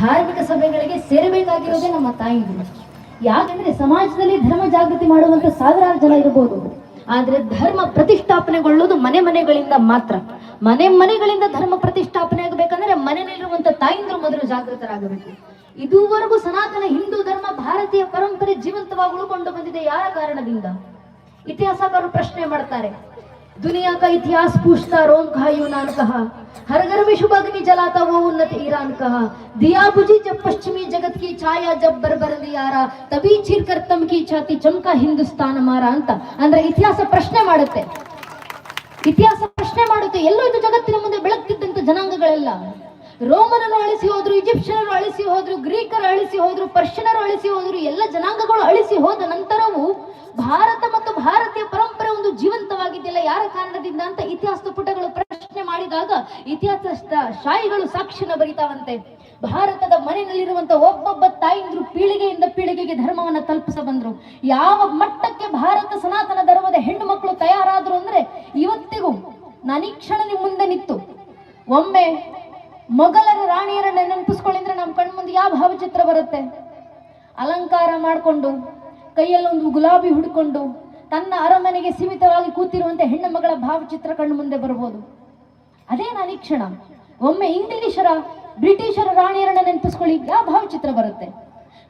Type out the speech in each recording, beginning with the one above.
ಧಾರ್ಮಿಕ ಸಭೆಗಳಿಗೆ ಸೇರಬೇಕಾಗಿರೋದೇ ನಮ್ಮ ತಾಯಿಗಳು ಯಾಕಂದ್ರೆ ಸಮಾಜದಲ್ಲಿ ಧರ್ಮ ಜಾಗೃತಿ ಮಾಡುವಂತ ಸಾವಿರಾರು ಜನ ಇರಬಹುದು ಆದ್ರೆ ಧರ್ಮ ಪ್ರತಿಷ್ಠಾಪನೆಗೊಳ್ಳುವುದು ಮನೆ ಮನೆಗಳಿಂದ ಮಾತ್ರ. ಮನೆ ಮನೆಗಳಿಂದ ಧರ್ಮ ಪ್ರತಿಷ್ಠಾಪನೆ ಆಗಬೇಕಂದ್ರೆ ಮನೆಯಲ್ಲಿರುವಂತ ತಾಯಿಂದ್ರು ಮೊದಲು ಜಾಗೃತರಾಗಬೇಕು. ಇದುವರೆಗೂ ಸನಾತನ ಹಿಂದೂ ಧರ್ಮ ಭಾರತೀಯ ಪರಂಪರೆ ಜೀವಂತವಾಗಿ ಉಳ್ಕೊಂಡು ಬಂದಿದೆ. ಯಾರ ಕಾರಣದಿಂದ? ಇತಿಹಾಸಕಾರರು ಪ್ರಶ್ನೆ ಮಾಡ್ತಾರೆ. दुनिया का इतिहास पूछता रोम कहा यूनान कहा हर घर में शुभ अग्नि जलाता वो उन्नत ईरान कहा दिया बुझी जब पश्चिमी जगत की छाया जब बरबर दियारा तभी चिर कर तम की छाती चमका ಹಿಂದೂಸ್ತಾನ ಮಾರ ಅಂತ ಅಂದ್ರೆ ಇತಿಹಾಸ ಪ್ರಶ್ನೆ ಮಾಡುತ್ತೆ ಇತಿಹಾಸ ಪ್ರಶ್ನೆ ಮಾಡುತ್ತೆ ಎಲ್ಲೋ ಇದು ಜಗತ್ತಿನ ಮುಂದೆ ಬೆಳಗ್ತಿದ್ದಂತ ಜನಾಂಗಗಳೆಲ್ಲ ರೋಮನರು ಅಳಿಸಿ ಹೋದ್ರು ಈಜಿಪ್ಷಿಯನರು ಅಳಿಸಿ ಹೋದ್ರು, ಗ್ರೀಕರು ಅಳಿಸಿ ಹೋದ್ರು ಪರ್ಷಿಯನರು ಅಳಿಸಿ ಹೋದ್ರು, ಎಲ್ಲ ಜನಾಂಗಗಳು ಅಳಿಸಿ ಹೋದ ನಂತರವೂ ಭಾರತ ಮತ್ತು ಭಾರತೀಯ ಪರಂಪರೆ ಒಂದು ಜೀವಂತವಾಗಿದ್ದಿಲ್ಲ. ಯಾರ ಕಾರಣದಿಂದ ಅಂತ ಇತಿಹಾಸದ ಪುಟಗಳು ಪ್ರಶ್ನೆ ಮಾಡಿದಾಗ ಇತಿಹಾಸ ಶಾಹಿಗಳು ಸಾಕ್ಷಿನ ಬರಿತಾವಂತೆ. ಭಾರತದ ಮನೆಯಲ್ಲಿರುವಂತ ಒಬ್ಬೊಬ್ಬ ತಾಯಿಂದ್ರು ಪೀಳಿಗೆಯಿಂದ ಪೀಳಿಗೆಗೆ ಧರ್ಮವನ್ನ ತಲುಪಿಸ ಬಂದ್ರು. ಯಾವ ಮಟ್ಟಕ್ಕೆ ಭಾರತ ಸನಾತನ ಧರ್ಮದ ಹೆಣ್ಣು ಮಕ್ಕಳು ತಯಾರಾದ್ರು ಅಂದ್ರೆ ಇವತ್ತಿಗೂ ನನೀಕ್ಷಣ ಕ್ಷಣ ಮುಂದೆ ನಿಂತು. ಒಮ್ಮೆ ಮೊಘಲರ ರಾಣಿಯರನ್ನ ನೆನಪಿಸ್ಕೊಳ್ಳಿದ್ರೆ ನಮ್ಮ ಕಣ್ಮುಂದೆ ಯಾವ ಭಾವಚಿತ್ರ ಬರುತ್ತೆ? ಅಲಂಕಾರ ಮಾಡಿಕೊಂಡು, ಕೈಯಲ್ಲೊಂದು ಗುಲಾಬಿ ಹುಡ್ಕೊಂಡು, ತನ್ನ ಅರಮನೆಗೆ ಸೀಮಿತವಾಗಿ ಕೂತಿರುವಂತೆ ಹೆಣ್ಣು ಮಗಳ ಭಾವಚಿತ್ರ ಕಣ್ಣು ಮುಂದೆ ಬರ್ಬೋದು. ಅದೇ ನಾನು ಕ್ಷಣ ಒಮ್ಮೆ ಇಂಗ್ಲಿಷರ, ಬ್ರಿಟಿಷರ ರಾಣಿಯರನ್ನ ನೆನಪಿಸ್ಕೊಳ್ಳಿ, ಯಾವ ಭಾವಚಿತ್ರ ಬರುತ್ತೆ?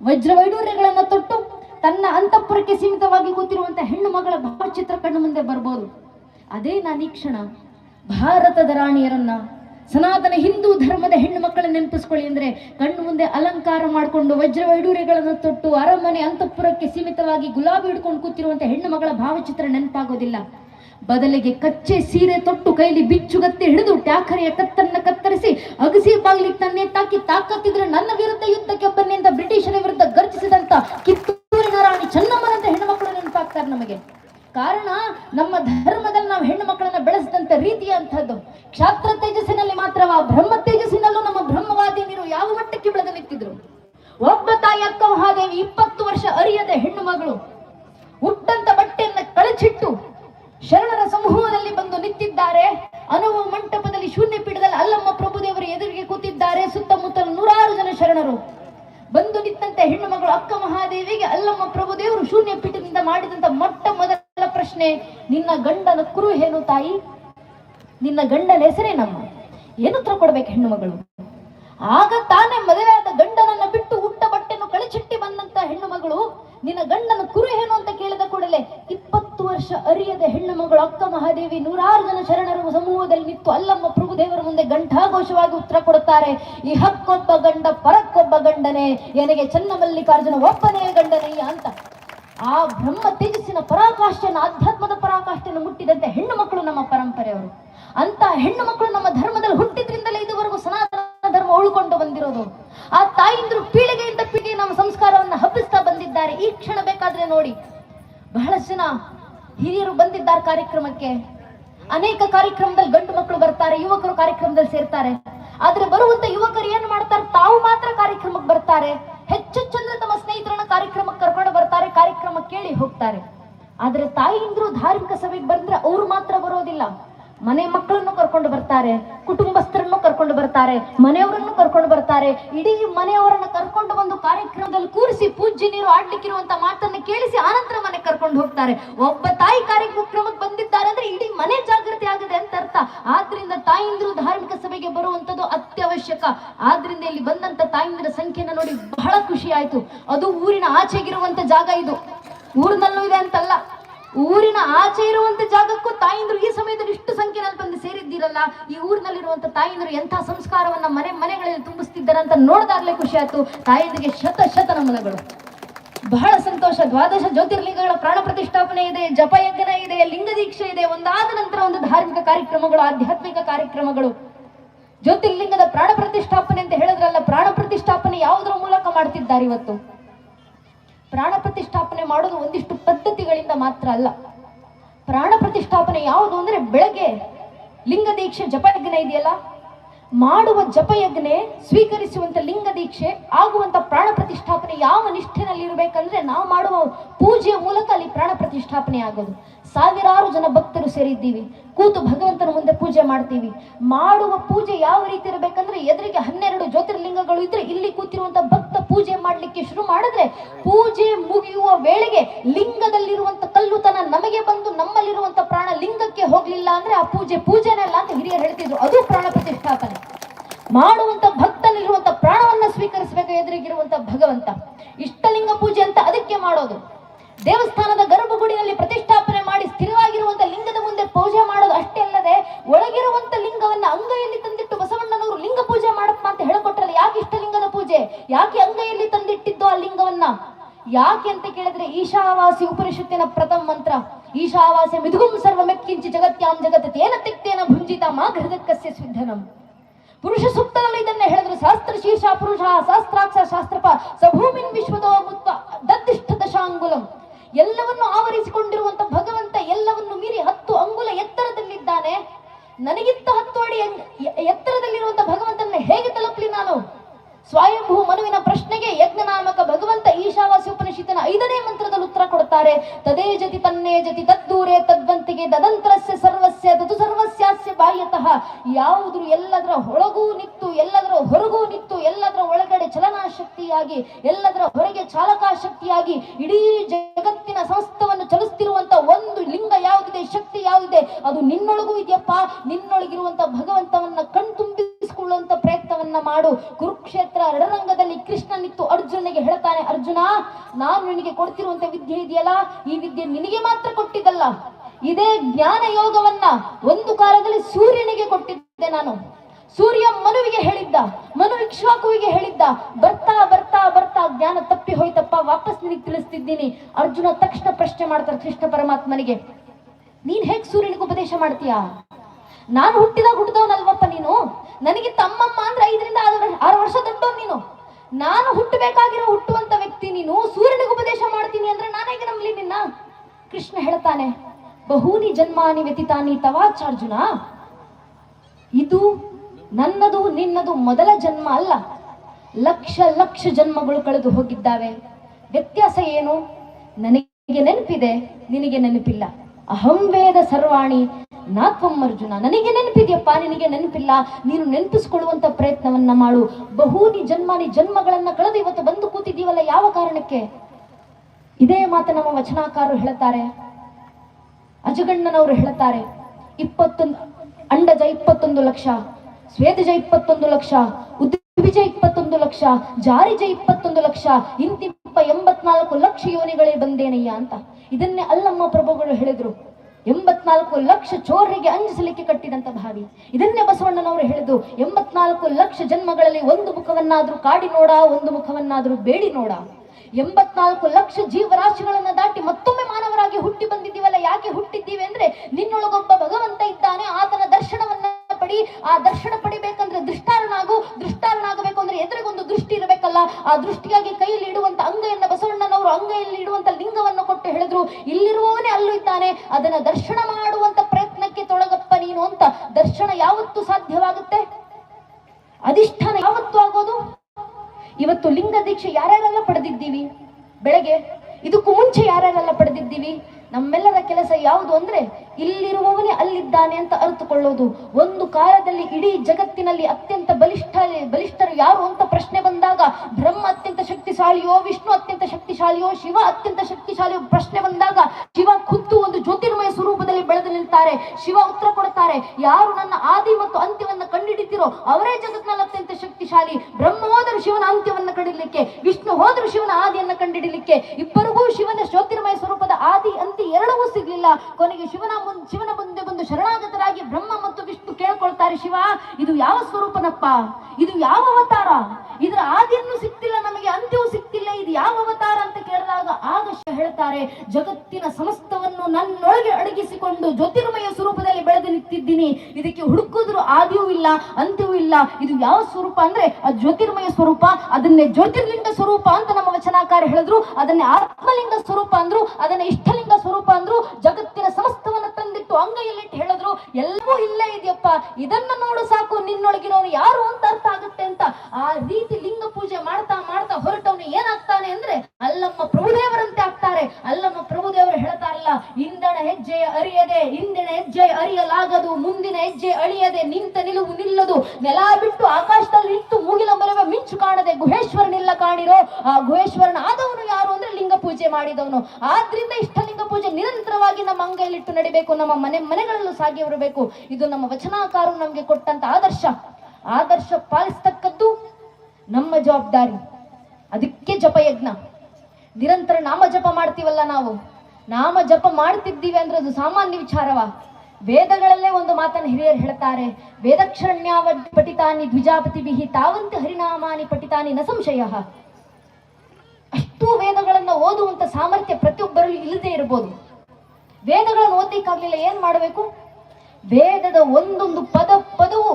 ವಜ್ರ ವೈಡೂರ್ಯಗಳನ್ನ ತೊಟ್ಟು ತನ್ನ ಅಂತಃಪುರಕ್ಕೆ ಸೀಮಿತವಾಗಿ ಕೂತಿರುವಂತ ಹೆಣ್ಣು ಮಗಳ ಭಾವಚಿತ್ರ ಕಣ್ಣು ಮುಂದೆ ಬರ್ಬೋದು. ಅದೇ ನಾನು ಕ್ಷಣ ಭಾರತದ ರಾಣಿಯರನ್ನ ಸನಾತನ ಹಿಂದೂ ಧರ್ಮದ ಹೆಣ್ಣು ಮಕ್ಕಳ ನೆನಪಿಸ್ಕೊಳ್ಳಿ ಅಂದ್ರೆ ಕಣ್ಣು ಮುಂದೆ ಅಲಂಕಾರ ಮಾಡಿಕೊಂಡು ವಜ್ರ ವೈಡೂರ್ಯಗಳನ್ನು ತೊಟ್ಟು ಅರಮನೆ ಅಂತಃಪುರಕ್ಕೆ ಸೀಮಿತವಾಗಿ ಗುಲಾಬಿ ಹಿಡ್ಕೊಂಡು ಕೂತಿರುವಂತ ಹೆಣ್ಣು ಮಗಳ ಭಾವಚಿತ್ರ ನೆನಪಾಗೋದಿಲ್ಲ. ಬದಲಿಗೆ ಕಚ್ಚೆ ಸೀರೆ ತೊಟ್ಟು ಕೈಲಿ ಬಿಚ್ಚುಗತ್ತಿ ಹಿಡಿದು ಟ್ಯಾಕರೆಯ ಕತ್ತನ್ನ ಕತ್ತರಿಸಿ ಅಗಸಿ ಬಾಗಿಲಿಗೆ ತನ್ನೇ ತಾಕಿ ತಾಕತ್ತಿದ್ರೆ ನನ್ನ ವಿರುದ್ಧ ಯುದ್ಧಕ್ಕೆ ಬನ್ನಿ ಅಂತ ಬ್ರಿಟಿಷರ ವಿರುದ್ಧ ಗರ್ಜಿಸಿದಂತ ಕಿತ್ತೂರಿನ ರಾಣಿ ಚೆನ್ನಮ್ಮನಂತ ಹೆಣ್ಣು ಮಕ್ಕಳು ನೆನಪಾಗ್ತಾರೆ ನಮಗೆ. ಕಾರಣ ನಮ್ಮ ಧರ್ಮದಲ್ಲಿ ನಾವು ಹೆಣ್ಣು ಮಕ್ಕಳನ್ನ ಬೆಳೆಸಿದಂತ ರೀತಿ ಅಂತದ್ದು ಕ್ಷಾತ್ರ ತೇಜಸ್ಸಿನಲ್ಲಿ ಮಾತ್ರವ, ಬ್ರಹ್ಮ ತೇಜಸ್ಸಿನಲ್ಲೂ ನಮ್ಮ ಬ್ರಹ್ಮವಾದಿನಿರು ಯಾವ ಮಟ್ಟಕ್ಕೆ ಬೆಳೆದು ನಿಂತಿದ್ರು? ಒಬ್ಬ ತಾಯಿ ಅಕ್ಕ ಮಹಾದೇವಿ ಇಪ್ಪತ್ತು ವರ್ಷ ಅರಿಯದ ಹೆಣ್ಣು ಮಗಳು, ಹುಟ್ಟಂತ ಬಟ್ಟೆಯನ್ನ ಕಳಚಿಟ್ಟು ಶರಣರ ಸಮೂಹದಲ್ಲಿ ಬಂದು ನಿಂತಿದ್ದಾರೆ. ಅನುಭವ ಮಂಟಪದಲ್ಲಿ ಶೂನ್ಯ ಪೀಠದಲ್ಲಿ ಅಲ್ಲಮ್ಮ ಪ್ರಭುದೇವರು ಎದುರಿಗೆ ಕೂತಿದ್ದಾರೆ. ಸುತ್ತಮುತ್ತಲು ನೂರಾರು ಜನ ಶರಣರು ಬಂದು ನಿಂತಂತೆ ಹೆಣ್ಣು ಮಗಳು ಅಕ್ಕ ಮಹಾದೇವಿಗೆ ಅಲ್ಲಮ್ಮ ಪ್ರಭುದೇವರು ಶೂನ್ಯ ಪೀಠದಿಂದ ಮಾಡಿದಂತ ಮೊಟ್ಟ ಮೊದಲ ಪ್ರಶ್ನೆ, ನಿನ್ನ ಗಂಡನ ಕುರು ಏನು ತಾಯಿ? ನಿನ್ನ ಗಂಡನ ಹೆಸರೇನಮ್ಮ ಏನು ಉತ್ತರ ಕೊಡ್ಬೇಕು ಹೆಣ್ಣು ಮಗಳು? ಆಗ ತಾನೇ ಮದುವೆಯಾದ ಗಂಡನನ್ನ ಬಿಟ್ಟು ಹುಟ್ಟ ಬಟ್ಟೆನು ಕಳಚಿಟ್ಟಿ ಬಂದಂತ ಹೆಣ್ಣು ಮಗಳು, ನಿನ್ನ ಗಂಡನ ಕುರು ಏನು ಅಂತ ಕೇಳಿದ ಕೂಡಲೇ ಇಪ್ಪತ್ತು ವರ್ಷ ಅರಿಯದ ಹೆಣ್ಣು ಮಗಳು ಅಕ್ಕ ಮಹಾದೇವಿ ನೂರಾರು ಜನ ಶರಣರ ಸಮೂಹದಲ್ಲಿ ನಿಂತು ಅಲ್ಲಮ್ಮ ಪ್ರಭುದೇವರ ಮುಂದೆ ಗಂಠಾಘೋಷವಾಗಿ ಉತ್ತರ ಕೊಡುತ್ತಾರೆ ಈ ಹಕ್ಕೊಬ್ಬ ಗಂಡ ಪರಕ್ಕೊಬ್ಬ ಗಂಡನೇ, ಎನಗೆ ಚನ್ನಮಲ್ಲಿಕಾರ್ಜುನ ಒಬ್ಬನೇ ಗಂಡನಯ್ಯ ಅಂತ. ಆ ಬ್ರಹ್ಮ ತೇಜಸ್ಸಿನ ಪರಾಕಾಷ್ಠೆಯನ್ನು ಆಧ್ಯಾತ್ಮದ ಪರಾಕಾಷ್ಠೆಯನ್ನು ಮುಟ್ಟಿದಂತೆ ಹೆಣ್ಣು ಮಕ್ಕಳು ನಮ್ಮ ಪರಂಪರೆಯವರು. ಅಂತ ಹೆಣ್ಣು ಮಕ್ಕಳು ನಮ್ಮ ಧರ್ಮದಲ್ಲಿ ಹುಟ್ಟಿದ್ರಿಂದಲೇ ಇದುವರೆಗೂ ಸನಾತನ ಧರ್ಮ ಉಳ್ಕೊಂಡು ಬಂದಿರೋದು. ಆ ತಾಯಿಂದ್ರು ಪೀಳಿಗೆಯಿಂದ ಪೀಳಿಗೆ ನಮ್ಮ ಸಂಸ್ಕಾರವನ್ನು ಹಬ್ಬಿಸ್ತಾ ಬಂದಿದ್ದಾರೆ. ಈ ಕ್ಷಣ ಬೇಕಾದ್ರೆ ನೋಡಿ. ಬಹಳಷ್ಟು ಜನ ಹಿರಿಯರು ಬಂದಿದ್ದಾರೆ ಕಾರ್ಯಕ್ರಮಕ್ಕೆ. ಅನೇಕ ಕಾರ್ಯಕ್ರಮದಲ್ಲಿ ಗಂಡು ಮಕ್ಕಳು ಬರ್ತಾರೆ, ಯುವಕರು ಕಾರ್ಯಕ್ರಮದಲ್ಲಿ ಸೇರ್ತಾರೆ. ಆದ್ರೆ ಬರುವಂತ ಯುವಕರು ಏನ್ ಮಾಡ್ತಾರೆ? ತಾವು ಮಾತ್ರ ಕಾರ್ಯಕ್ರಮಕ್ಕೆ ಬರ್ತಾರೆ. ಹೆಚ್ಚೆಚ್ಚಂದ್ರೆ ತಮ್ಮ ಸ್ನೇಹಿತರನ್ನ ಕಾರ್ಯಕ್ರಮಕ್ಕೆ ಕರ್ಕೊಂಡು ಬರ್ತಾರೆ, ಕಾರ್ಯಕ್ರಮ ಕೇಳಿ ಹೋಗ್ತಾರೆ. ಆದ್ರೆ ತಾಯಿಂದ್ರು ಧಾರ್ಮಿಕ ಸಭೆಗೆ ಬಂದ್ರೆ ಅವ್ರು ಮಾತ್ರ ಬರೋದಿಲ್ಲ. ಮನೆ ಮಕ್ಕಳನ್ನು ಕರ್ಕೊಂಡು ಬರ್ತಾರೆ, ಕುಟುಂಬಸ್ಥರನ್ನು ಕರ್ಕೊಂಡು ಬರ್ತಾರೆ, ಮನೆಯವರನ್ನು ಕರ್ಕೊಂಡು ಬರ್ತಾರೆ, ಇಡೀ ಮನೆಯವರನ್ನ ಕರ್ಕೊಂಡು ಬಂದು ಕಾರ್ಯಕ್ರಮದಲ್ಲಿ ಕೂರಿಸಿ ಪೂಜ್ಯ ನೀರು ಆಡ್ಲಿಕ್ಕಿರುವಂತ ಮಾತನ್ನ ಕೇಳಿಸಿ ಆನಂತರ ಮನೆ ಕರ್ಕೊಂಡು ಹೋಗ್ತಾರೆ. ಒಬ್ಬ ತಾಯಿ ಕಾರ್ಯಕ್ರಮಕ್ಕೆ ಬಂದಿದ್ದಾರೆ ಅಂದ್ರೆ ಇಡೀ ಮನೆ ಜಾಗೃತಿ ಆಗಿದೆ ಅಂತ ಅರ್ಥ. ಆದ್ರಿಂದ ತಾಯಿಂದ್ರು ಧಾರ್ಮಿಕ ಸಭೆಗೆ ಬರುವಂತದ್ದು ಅತ್ಯವಶ್ಯಕ. ಆದ್ರಿಂದ ಇಲ್ಲಿ ಬಂದಂತ ತಾಯಿಂದ್ರ ಸಂಖ್ಯೆನ ನೋಡಿ ಬಹಳ ಖುಷಿ ಆಯ್ತು. ಅದು ಊರಿನ ಆಚೆಗಿರುವಂತ ಜಾಗ ಇದು. ಊರಿನಲ್ಲೂ ಇದೆ ಅಂತಲ್ಲ. ಊರಿನ ಆಚೆ ಇರುವಂತ ಜಾಗಕ್ಕೂ ತಾಯಿಂದ್ರು ಈ ಸಮಯದಲ್ಲಿ ಇಷ್ಟು ಸಂಖ್ಯೆನಲ್ಲಿ ಬಂದು ಸೇರಿದ್ದೀರಲ್ಲ, ಈ ಊರಿನಲ್ಲಿರುವಂತ ತಾಯಿಂದ್ರು ಎಂಥ ಸಂಸ್ಕಾರವನ್ನ ಮನೆ ಮನೆಗಳಲ್ಲಿ ತುಂಬಿಸ್ತಿದ್ದಾರಂತ ನೋಡಿದಾಗ್ಲೇ ಖುಷಿ ಆಯ್ತು. ತಾಯಿಂದ್ರಿಗೆ ಶತ ಶತ ನಮನಗಳು. ಬಹಳ ಸಂತೋಷ. ದ್ವಾದಶ ಜ್ಯೋತಿರ್ಲಿಂಗಗಳ ಪ್ರಾಣ ಪ್ರತಿಷ್ಠಾಪನೆ ಇದೆ ಜಪಯಜ್ಞನ ಇದೆ, ಲಿಂಗ ದೀಕ್ಷೆ ಇದೆ. ಒಂದಾದ ನಂತರ ಒಂದು ಧಾರ್ಮಿಕ ಕಾರ್ಯಕ್ರಮಗಳು, ಆಧ್ಯಾತ್ಮಿಕ ಕಾರ್ಯಕ್ರಮಗಳು. ಜ್ಯೋತಿರ್ಲಿಂಗದ ಪ್ರಾಣ ಪ್ರತಿಷ್ಠಾಪನೆ ಅಂತ ಹೇಳಿದ್ರಲ್ಲ, ಪ್ರಾಣ ಪ್ರತಿಷ್ಠಾಪನೆ ಯಾವುದರ ಮೂಲಕ ಮಾಡ್ತಿದ್ದಾರೆ ಇವತ್ತು? ಪ್ರಾಣ ಪ್ರತಿಷ್ಠಾಪನೆ ಮಾಡೋದು ಒಂದಿಷ್ಟು ಪದ್ಧತಿಗಳಿಂದ ಮಾತ್ರ ಅಲ್ಲ. ಪ್ರಾಣ ಪ್ರತಿಷ್ಠಾಪನೆ ಯಾವುದು ಅಂದರೆ ಬೆಳಗ್ಗೆ ಲಿಂಗ ದೀಕ್ಷೆ ಜಪಯಜ್ಞ ಇದೆಯಲ್ಲ? ಮಾಡುವ ಜಪಯಜ್ಞೆ ಸ್ವೀಕರಿಸುವಂಥ ಲಿಂಗ ದೀಕ್ಷೆ, ಆಗುವಂತ ಪ್ರಾಣ ಪ್ರತಿಷ್ಠಾಪನೆ ಯಾವ ನಿಷ್ಠೆನಲ್ಲಿ ಇರಬೇಕಂದ್ರೆ ನಾವು ಮಾಡುವ ಪೂಜೆಯ ಮೂಲಕ ಅಲ್ಲಿ ಪ್ರಾಣ ಪ್ರತಿಷ್ಠಾಪನೆ ಆಗೋದು. ಸಾವಿರಾರು ಜನ ಭಕ್ತರು ಸೇರಿದ್ದೀವಿ. ಕೂತು ಭಗವಂತನ ಮುಂದೆ ಪೂಜೆ ಮಾಡ್ತೀವಿ. ಮಾಡುವ ಪೂಜೆ ಯಾವ ರೀತಿ ಇರಬೇಕಂದ್ರೆ ಎದುರಿಗೆ ಹನ್ನೆರಡು ಜ್ಯೋತಿರ್ಲಿಂಗಗಳು ಇದ್ರೆ ಇಲ್ಲಿ ಕೂತಿರುವಂತ ಭಕ್ತ ಪೂಜೆ ಮಾಡಲಿಕ್ಕೆ ಶುರು ಮಾಡಿದ್ರೆ ಪೂಜೆ ಮುಗಿಯುವ ವೇಳೆಗೆ ಲಿಂಗದಲ್ಲಿರುವಂತ ಕಲ್ಲುತನ ನಮಗೆ ಬಂದು ನಮ್ಮಲ್ಲಿರುವಂತ ಪ್ರಾಣ ಲಿಂಗಕ್ಕೆ ಹೋಗ್ಲಿಲ್ಲ ಅಂದ್ರೆ ಆ ಪೂಜೆ ಪೂಜೆನೇ ಅಲ್ಲ ಅಂತ ಹಿರಿಯರು ಹೇಳ್ತಿದ್ರು. ಅದು ಪ್ರಾಣ ಪ್ರತಿಷ್ಠಾಪನೆ. ಮಾಡುವಂತ ಭಕ್ತನಲ್ಲಿರುವಂತ ಪ್ರಾಣವನ್ನ ಸ್ವೀಕರಿಸಬೇಕು ಎದುರಿಗಿರುವಂತ ಭಗವಂತ. ಇಷ್ಟಲಿಂಗ ಪೂಜೆ ಅಂತ ಅದಕ್ಕೆ ಮಾಡೋದು. ದೇವಸ್ಥಾನದ ಗರ್ಭಗುಡಿನಲ್ಲಿ ಪ್ರತಿಷ್ಠಾಪನೆ ಮಾಡಿ ಸ್ಥಿರವಾಗಿರುವಂತ ಲಿಂಗದ ಮುಂದೆ ಪೂಜೆ ಮಾಡೋದು ಅಷ್ಟೇ ಅಲ್ಲದೆ ಒಳಗಿರುವಂತ ಲಿಂಗವನ್ನ ಅಂಗೈಯಲ್ಲಿ ತಂದಿಟ್ಟು ಬಸವಣ್ಣನವರು ಲಿಂಗ ಪೂಜೆ ಮಾಡಪ್ಪ ಅಂತ ಹೇಳಿಕೊಟ್ರಲ್ಲ, ಯಾಕೆ ಇಷ್ಟಲಿಂಗದ ಪೂಜೆ? ಯಾಕೆ ಅಂಗೈಯಲ್ಲಿ ತಂದಿಟ್ಟಿದ್ದು ಆ ಲಿಂಗವನ್ನ? ಯಾಕೆ ಅಂತ ಕೇಳಿದ್ರೆ ಈಶಾವಾಸಿ ಉಪನಿಷತ್ತಿನ ಪ್ರಥಮ ಮಂತ್ರ ಈಶಾವಾಸ್ಯ ಮಿದುಗುಂ ಸರ್ವ ಮೆಕ್ಕಿಂಚಿ ಜಗತ್ಯಾಂ ಜಗತ್ ತೇನ ತೆಕ್ತೇನ ಭುಂಜಿತ ಮಾ ಗೃಹದಕ್ಕಸ್ಯ ಸ್ವಿಧನಂ ಪುರುಷ ಸೂಕ್ತದಲ್ಲಿ ಇದನ್ನ ಹೇಳಿದ್ರು ಶಾಸ್ತ್ರ ಶೀರ್ಷ ಪುರುಷ ಶಾಸ್ತ್ರಾಕ್ಷ ಶಾಸ್ತ್ರಪ, ಸಭೂಮಿನ್ ವಿಶ್ವದೋ ಮುತ್ತ ದತ್ತಿಷ್ಠ ದಶಾಂಗುಲಂ. ಎಲ್ಲವನ್ನು ಆವರಿಸಿಕೊಂಡಿರುವಂತ ಭಗವಂತ ಎಲ್ಲವನ್ನು ಮೀರಿ ಹತ್ತು ಅಂಗುಲ ಎತ್ತರದಲ್ಲಿದ್ದಾನೆ. ನನಗಿಂತ ಹತ್ತು ಅಡಿ ಎತ್ತರದಲ್ಲಿರುವಂತ ಭಗವಂತನ ಹೇಗೆ ತಲುಪಲಿ ನಾನು? ಸ್ವಯಂಭೂ ಮನುವಿನ ಪ್ರಶ್ನೆಗೆ ಯಜ್ಞನಾಮಕ ಭಗವಂತ ಈಶಾವಾಸಿ ಉಪನಿಷತ್ತಿನ ಐದನೇ ಮಂತ್ರದಲ್ಲಿ ಉತ್ತರ ಕೊಡ್ತಾರೆ ತದೇ ಜತಿ ತನ್ನೇ ಜತಿ ತದ್ದೂರೆ ತದ್ವಂತಿಗೆ ದದಂತರಸ್ಯ ಸರ್ವಸ್ಯ ತದು ಸರ್ವಸ್ಯಾಸ್ಯ ಬಾಹ್ಯತಃ. ಯಾವುದು ಎಲ್ಲದರ ಒಳಗೂ ನಿತ್ತು ಎಲ್ಲದರ ಹೊರಗೂ ನಿತ್ತು ಎಲ್ಲದರ ಒಳಗಡೆ ಚಲನಾಶಕ್ತಿಯಾಗಿ, ಎಲ್ಲದರ ಹೊರಗೆ ಚಾಲಕಾಶಕ್ತಿಯಾಗಿ ಇಡೀ ಜಗತ್ತಿನ ಸಂಸ್ಥವನ್ನು ಚಲಿಸ್ತಿರುವಂತ ಒಂದು ಲಿಂಗ ಯಾವುದಿದೆ, ಶಕ್ತಿ ಯಾವುದಿದೆ, ಅದು ನಿನ್ನೊಳಗೂ ಇದೆಯಪ್ಪ. ನಿನ್ನೊಳಗಿರುವಂತ ಭಗವಂತವನ್ನ ಕಣ್ತುಂಬಿಸಿಕೊಳ್ಳುವಂತ ಪ್ರಯತ್ನವನ್ನ ಮಾಡು. ಕುರುಕ್ಷೇತ್ರ ರಣರಂಗದಲ್ಲಿ ಕೃಷ್ಣನಿತ್ತು ಅರ್ಜುನಿಗೆ ಹೇಳ್ತಾನೆ, ಅರ್ಜುನ, ನಾನು ನಿನಗೆ ಕೊಡ್ತಿರುವಂತ ವಿದ್ಯೆ ಇದೆಯಲ್ಲ? ಈ ವಿದ್ಯೆ ನಿನಗೆ ಮಾತ್ರ ಕೊಟ್ಟಿದ್ದಲ್ಲ. ಇದೇ ಜ್ಞಾನ ಯೋಗವನ್ನ ಒಂದು ಕಾಲದಲ್ಲಿ ಸೂರ್ಯನಿಗೆ ಕೊಟ್ಟಿದ್ದೆ ನಾನು. ಸೂರ್ಯ ಮನುವಿಗೆ ಹೇಳಿದ್ದ ಮನು ಇಕ್ಷ್ವಾಕುವಿಗೆ ಹೇಳಿದ್ದ, ಬರ್ತಾ ಬರ್ತಾ ಬರ್ತಾ ಜ್ಞಾನ ತಪ್ಪಿ ಹೋಯ್ತಪ್ಪ, ವಾಪಸ್ ನಿನಗೆ ತಿಳಿಸ್ತಿದ್ದೀನಿ. ಅರ್ಜುನ ತಕ್ಷಣ ಪ್ರಶ್ನೆ ಮಾಡ್ತಾರೆ ಕೃಷ್ಣ ಪರಮಾತ್ಮನಿಗೆ, ನೀನ್ ಹೇಗ್ ಸೂರ್ಯನಿಗೆ ಉಪದೇಶ ಮಾಡ್ತೀಯಾ? ನಾನು ಹುಟ್ಟಿದಾಗ ಹುಟ್ಟಿದವನಲ್ವಪ್ಪ ನೀನು? ನನಗೆ ತಮ್ಮಮ್ಮ ಅಂದ್ರೆ ಐದರಿಂದ ಆರು ವರ್ಷ ದೊಡ್ಡವ್ ನೀನು. ನಾನು ಹುಟ್ಟಬೇಕಾಗಿರೋ ಹುಟ್ಟುವಂತ ವ್ಯಕ್ತಿ ನೀನು. ಸೂರ್ಯನಿಗೆ ಉಪದೇಶ ಮಾಡ್ತೀನಿ ಅಂದ್ರೆ ನಾನೇಗೆ ನಂಬಲಿ ನಿನ್ನ? ಕೃಷ್ಣ ಹೇಳ್ತಾನೆ, ಬಹೂನಿ ಜನ್ಮಾನಿ ವ್ಯತಿತಾನಿ ತವಾಚಾರ್ಜುನ ಇದು ನನ್ನದು ನಿನ್ನದು ಮೊದಲ ಜನ್ಮ ಅಲ್ಲ. ಲಕ್ಷ ಲಕ್ಷ ಜನ್ಮಗಳು ಕಳೆದು ಹೋಗಿದ್ದಾವೆ. ವ್ಯತ್ಯಾಸ ಏನು? ನನಗೆ ನೆನಪಿದೆ, ನಿನಗೆ ನೆನಪಿಲ್ಲ. ಅಹಂವೇದ ಸರ್ವಾಣಿ ನಾತ್ವಂ ಅರ್ಜುನ ನನಗೆ ನೆನಪಿದೆಯಪ್ಪ, ನಿನಗೆ ನೆನಪಿಲ್ಲ. ನೀನು ನೆನಪಿಸ್ಕೊಳ್ಳುವಂತ ಪ್ರಯತ್ನವನ್ನ ಮಾಡು. ಬಹುನಿ ಜನ್ಮಾನಿ ಜನ್ಮಗಳನ್ನ ಕಳೆದು ಇವತ್ತು ಬಂದು ಕೂತಿದ್ದೀವಲ್ಲ, ಯಾವ ಕಾರಣಕ್ಕೆ? ಇದೇ ಮಾತು ನಮ್ಮ ವಚನಾಕಾರರು ಹೇಳ್ತಾರೆ ಅಜಗಣ್ಣನವರು ಹೇಳ್ತಾರೆ ಇಪ್ಪತ್ತೊಂದು, ಅಂಡಜ ಇಪ್ಪತ್ತೊಂದು ಲಕ್ಷ ಸ್ವೇದಜ ಇಪ್ಪತ್ತೊಂದು ಲಕ್ಷ ಉದ್ವಿಜ ಇಪ್ಪತ್ತೊಂದು ಲಕ್ಷ, ಜಾರಿಜ ಇಪ್ಪತ್ತೊಂದು ಲಕ್ಷ, ಇಂತಿಪ್ಪ ಎಂಬತ್ನಾಲ್ಕು ಲಕ್ಷ ಯೋನಿಗಳೇ ಬಂದೇನಯ್ಯ ಅಂತ. ಇದನ್ನೇ ಅಲ್ಲಮ್ಮ ಪ್ರಭುಗಳು ಹೇಳಿದ್ರು. ಎಂಬತ್ನಾಲ್ಕು ಲಕ್ಷ ಚೋರರಿಗೆ ಅಂಜಿಸಲಿಕ್ಕೆ ಕಟ್ಟಿದಂತ ಭಾವಿ. ಇದನ್ನೇ ಬಸವಣ್ಣನವರು ಹೇಳಿದ್ದು, ಎಂಬತ್ನಾಲ್ಕು ಲಕ್ಷ ಜನ್ಮಗಳಲ್ಲಿ ಒಂದು ಮುಖವನ್ನಾದ್ರೂ ಕಾಡಿ ನೋಡ, ಒಂದು ಮುಖವನ್ನಾದ್ರೂ ಬೇಡಿ ನೋಡ. ಎಂಬತ್ನಾಲ್ಕು ಲಕ್ಷ ಜೀವರಾಶಿಗಳನ್ನ ದಾಟಿ ಮತ್ತೊಮ್ಮೆ ಮಾನವರಾಗಿ ಹುಟ್ಟಿ ಬಂದಿದ್ದೀವಲ್ಲ, ಯಾಕೆ ಹುಟ್ಟಿದ್ದೀವಿ ಅಂದ್ರೆ ನಿನ್ನೊಳಗೊಬ್ಬ ಭಗವಂತ ಇದ್ದಾನೆ, ಆತನ ದರ್ಶನವನ್ನ ಪಡಿ, ಆ ದರ್ಶನ ಪಡಿಬೇಕಂದ್ರೆ ಆ ದೃಷ್ಟಿಯಾಗಿ ಕೈಯಲ್ಲಿ ಇಡುವಂತ ಅಂಗೈಯನ್ನ ಬಸವಣ್ಣನವರು ಅಂಗೈಯಲ್ಲಿ ಇಡುವಂತ ಲಿಂಗವನ್ನು ಕೊಟ್ಟು ಹೇಳಿದ್ರು. ಇಲ್ಲಿರುವವನೇ ಅಲ್ಲೂ ಇದ್ದಾನೆ. ಅದನ್ನ ದರ್ಶನ ಮಾಡುವಂತ ಪ್ರಯತ್ನಕ್ಕೆ ತೊಡಗಪ್ಪ ನೀನು ಅಂತ. ದರ್ಶನ ಯಾವತ್ತು ಸಾಧ್ಯವಾಗುತ್ತೆ? ಅಧಿಷ್ಠಾನ ಯಾವತ್ತು ಆಗೋದು? ಇವತ್ತು ಲಿಂಗ ದೀಕ್ಷೆ ಯಾರ್ಯಾರೆಲ್ಲ ಪಡೆದಿದ್ದೀವಿ? ಬೆಳಗ್ಗೆ, ಇದಕ್ಕೂ ಮುಂಚೆ ಯಾರ್ಯಾರೆಲ್ಲ ಪಡೆದಿದ್ದೀವಿ? ನಮ್ಮೆಲ್ಲರ ಕೆಲಸ ಯಾವುದು ಅಂದ್ರೆ ಇಲ್ಲಿರುವವನೇ ಅಲ್ಲಿದ್ದಾನೆ ಅಂತ ಅರಿತುಕೊಳ್ಳೋದು. ಒಂದು ಕಾಲದಲ್ಲಿ ಇಡೀ ಜಗತ್ತಿನಲ್ಲಿ ಅತ್ಯಂತ ಬಲಿಷ್ಠ, ಬಲಿಷ್ಠರು ಯಾರು ಅಂತ ಪ್ರಶ್ನೆ ಬಂದಾಗ, ಬ್ರಹ್ಮ ಅತ್ಯಂತ ಶಕ್ತಿಶಾಲಿಯೋ, ವಿಷ್ಣು ಅತ್ಯಂತ ಶಕ್ತಿಶಾಲಿಯೋ, ಶಿವ ಅತ್ಯಂತ ಶಕ್ತಿಶಾಲಿಯೋ ಪ್ರಶ್ನೆ ಬಂದಾಗ, ಶಿವ ಖುದ್ದು ಒಂದು ಜ್ಯೋತಿರ್ಮಯ ಸ್ವರೂಪದಲ್ಲಿ ಬೆಳೆದು ನಿಲ್ತಾರೆ. ಶಿವ ಉತ್ತರ ಕೊಡ್ತಾರೆ ಯಾರು ನನ್ನ ಆದಿ ಮತ್ತು ಅಂತ್ಯವನ್ನು ಕಂಡಿಡಿತಿರೋ ಅವರೇ ಜಗತ್ನಲ್ಲಿ ಅತ್ಯಂತ ಶಕ್ತಿಶಾಲಿ. ಬ್ರಹ್ಮ ಹೋದರು ಶಿವನ ಅಂತ್ಯವನ್ನು ಕಂಡಿಡ್ಲಿಕ್ಕೆ ವಿಷ್ಣು ಹೋದರು ಶಿವನ ಆದಿಯನ್ನು ಕಂಡಿಡಿಲಿಕ್ಕೆ ಇಬ್ಬರಿಗೂ ಶಿವನ ಜ್ಯೋತಿರ್ಮಯ ಸ್ವರೂಪದ ಆದಿ, ಅಂತ್ಯ ಎರಡವೂ ಸಿಗ್ಲಿಲ್ಲ. ಕೊನೆಗೆ ಶಿವನ ಮುನ್ ಶಿವನ ಮುಂದೆ ಬಂದು ಶರಣಾಗತರಾಗಿ ಬ್ರಹ್ಮ ಮತ್ತು ವಿಷ್ಣು ಕೇಳ್ಕೊಳ್ತಾರೆ ಶಿವ, ಇದು ಯಾವ ಸ್ವರೂಪನಪ್ಪ? ಇದು ಯಾವ ಅವತಾರ? ಇದರ ಆದಿಯನ್ನು ಸಿಕ್ತಿಲ್ಲ ನಮಗೆ, ಅಂತ್ಯವೂ ಸಿಕ್ತಿಲ್ಲ, ಇದು ಯಾವ ಅವತಾರ ಅಂತ ಕೇಳಿದಾಗ ಆಗ ಹೇಳ್ತಾರೆ, ಜಗತ್ತಿನ ಸಮಸ್ತವನ್ನು ನನ್ನೊಳಗೆ ಅಡಗಿಸಿಕೊಂಡು ಜ್ಯೋತಿರ್ಮಯ ಸ್ವರೂಪದಲ್ಲಿ ಇದಕ್ಕೆ ಹುಡುಕಿದ್ರು ಆದಿಯೂ ಇಲ್ಲ ಅಂತ್ಯವೂ ಇಲ್ಲ. ಇದು ಯಾವ ಸ್ವರೂಪ ಅಂದ್ರೆ ಅದು ಜ್ಯೋತಿರ್ಮಯ ಸ್ವರೂಪ. ಅದನ್ನೇ ಜ್ಯೋತಿರ್ಲಿಂಗ ಸ್ವರೂಪ ಅಂತ ನಮ್ಮ ವಚನಾಕಾರ ಹೇಳಿದ್ರು. ಅದನ್ನೇ ಆತ್ಮಲಿಂಗ ಸ್ವರೂಪ ಅಂದ್ರು. ಅದನ್ನೇ ಇಷ್ಟಲಿಂಗ ಸ್ವರೂಪ ಅಂದ್ರು. ಜಗತ್ತಿನ ಸಮಸ್ತವನ್ನ ತಂದಿಟ್ಟು ಅಂಗೈಯಲ್ಲಿಟ್ಟು ಹೇಳಿದ್ರು. ಎಲ್ಲವೂ ಇಲ್ಲೇ ಇದೆಯಪ್ಪ. ಇದನ್ನ ನೋಡು ಸಾಕು ನಿನ್ನೊಳಗಿರೋನು ಯಾರು ಅಂತ ಅರ್ಥ ಆಗುತ್ತೆ ಅಂತ. ಆ ರೀತಿ ಲಿಂಗ ಪೂಜೆ ಮಾಡ್ತಾ ಮಾಡ್ತಾ ಹೊರಟವನು ಏನಾಗ್ತಾನೆ ಅಂದ್ರೆ ಅಲ್ಲಮ್ಮ ಪ್ರಭುದೇವರಂತೆ ಆಗ್ತಾರೆ ಅಲ್ಲಮ್ಮ ಪ್ರಭುದೇವರು ಹೇಳ್ತಾರಲ್ಲ ಇಂದಣ ಹೆಜ್ಜೆ ಅರಿಯದೆ ಇಂದಿನ ಹೆಜ್ಜೆ ಅರಿಯಲಾಗದು ಮುಂದಿನ ಹೆಜ್ಜೆ ಅಳಿಯದೆ ನಿಂತ ನಿಲುವು ನಿಲ್ಲದು ನೆಲ ಬಿಟ್ಟು ಆಕಾಶದಲ್ಲಿ ನಿಂತು ಮುಗಿಲ ಮರವ ಮಿಂಚು ಕಾಣದೆ ಗುಹೇಶ್ವರನಿಲ್ಲ ಕಾಣಿರೋ ಆ ಗುಹೇಶ್ವರನ ಆದವನು ಯಾರು ಅಂದ್ರೆ ಲಿಂಗ ಪೂಜೆ ಮಾಡಿದವನು ಆದ್ರಿಂದ ಇಷ್ಟಲಿಂಗ ಪೂಜೆ ನಿರಂತರವಾಗಿ ನಮ್ಮ ಅಂಗೈಲಿಟ್ಟು ನಡಿಬೇಕು, ನಮ್ಮ ಮನೆ ಮನೆಗಳಲ್ಲೂ ಸಾಗಿ ಬರಬೇಕು ಇದು ನಮ್ಮ ವಚನಾಕಾರರು ನಮಗೆ ಕೊಟ್ಟಂತ ಆದರ್ಶ. ಆದರ್ಶ ಪಾಲಿಸ್ತಕ್ಕದ್ದು ನಮ್ಮ ಜವಾಬ್ದಾರಿ. ಅದಕ್ಕೆ ಜಪಯಜ್ಞ. ನಿರಂತರ ನಾಮ ಜಪ ಮಾಡ್ತೀವಲ್ಲ ನಾವು. ನಾಮ ಜಪ ಮಾಡ್ತಿದ್ದೀವಿ ಅಂದ್ರೆ ಅದು ಸಾಮಾನ್ಯ ವಿಚಾರವ. ವೇದಗಳಲ್ಲೇ ಒಂದು ಮಾತನ್ನು ಹಿರಿಯರು ಹೇಳ್ತಾರೆ. ವೇದಕ್ಷರಣ್ಯಾವ ಪಠಿತಾನಿ ದ್ವಿಜಾಪತಿ ಬಿಹಿ ತಾವಂತ ಹರಿನಾಮಾನಿ ಪಠಿತಾನಿ ನ ಸಂಶಯ. ಅಷ್ಟು ವೇದಗಳನ್ನ ಓದುವಂತ ಸಾಮರ್ಥ್ಯ ಪ್ರತಿಯೊಬ್ಬರಲ್ಲಿ ಇಲ್ಲದೆ ಇರಬಹುದು ವೇದಗಳನ್ನು ಓದಲಿಕ್ಕಾಗ್ಲಿಲ್ಲ, ಏನ್ ಮಾಡಬೇಕು? ವೇದದ ಒಂದೊಂದು ಪದ, ಪದವು